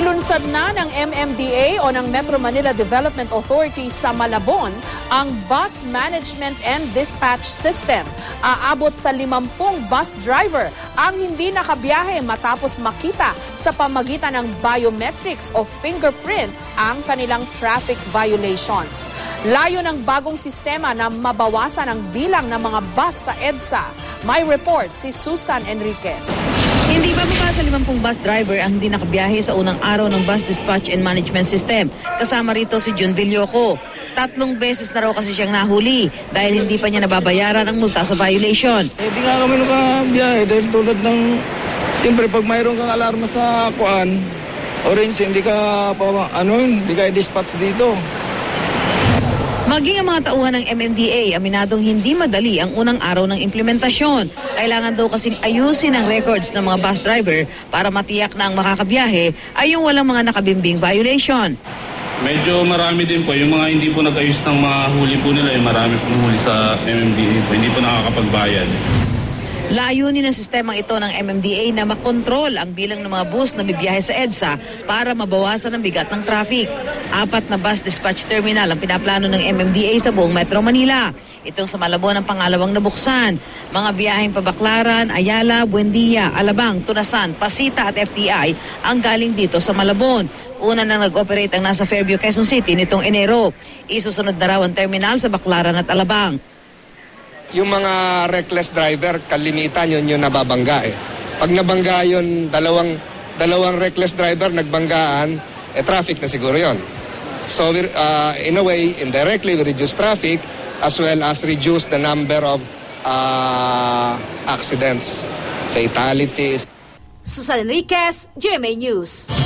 Inilunsad na ng MMDA o ng Metro Manila Development Authority sa Malabon ang Bus Management and Dispatch System. Aabot sa 50 bus driver ang hindi nakabiyahe matapos makita sa pamagitan ng biometrics o fingerprints ang kanilang traffic violations. Layo ng bagong sistema na mabawasan ang bilang ng mga bus sa EDSA. May report si Susan Enriquez. Hindi pa mukha sa 50 bus driver ang hindi nakabiyahe sa unang araw ng Bus Dispatch and Management System. Kasama rito si Jun Villioco. Tatlong beses na raw kasi siyang nahuli dahil hindi pa niya nababayaran ang multa sa violation. Eh, di nga kami nakabiyahe dahil tulad ng... Siyempre, pag mayroon kang alarma sa kuan, orange, hindi ka pa, ano yun, hindi ka i-dispatch dito. Maging ang mga tauhan ng MMDA, aminadong hindi madali ang unang araw ng implementasyon. Kailangan daw kasing ayusin ang records ng mga bus driver para matiyak na ang makakabiyahe ay yung walang mga nakabimbing violation. Medyo marami din po. Yung mga hindi po nag-ayos ng mga huli po nila, yung marami pong huli sa MMDA po. Hindi po nakakapagbayad. Layunin ng sistemang ito ng MMDA na makontrol ang bilang ng mga bus na bibiyahe sa EDSA para mabawasan ang bigat ng traffic. Apat na bus dispatch terminal ang pinaplano ng MMDA sa buong Metro Manila. Itong sa Malabon ang pangalawang nabuksan. Mga biyaheng Pabaklaran, Ayala, Buendia, Alabang, Tunasan, Pasita at FTI ang galing dito sa Malabon. Una nang nag-operate ang nasa Fairview, Quezon City nitong Enero. Isusunod na raw ang terminal sa Baklaran at Alabang. Yung mga reckless driver, kalimitan yun yung nababangga eh. Pag nabangga yun, dalawang, dalawang reckless driver nagbanggaan, eh traffic na siguro yun. So uh, in a way, indirectly, we reduce traffic as well as reduce the number of uh, accidents, fatalities. Susan Enriquez, GMA News.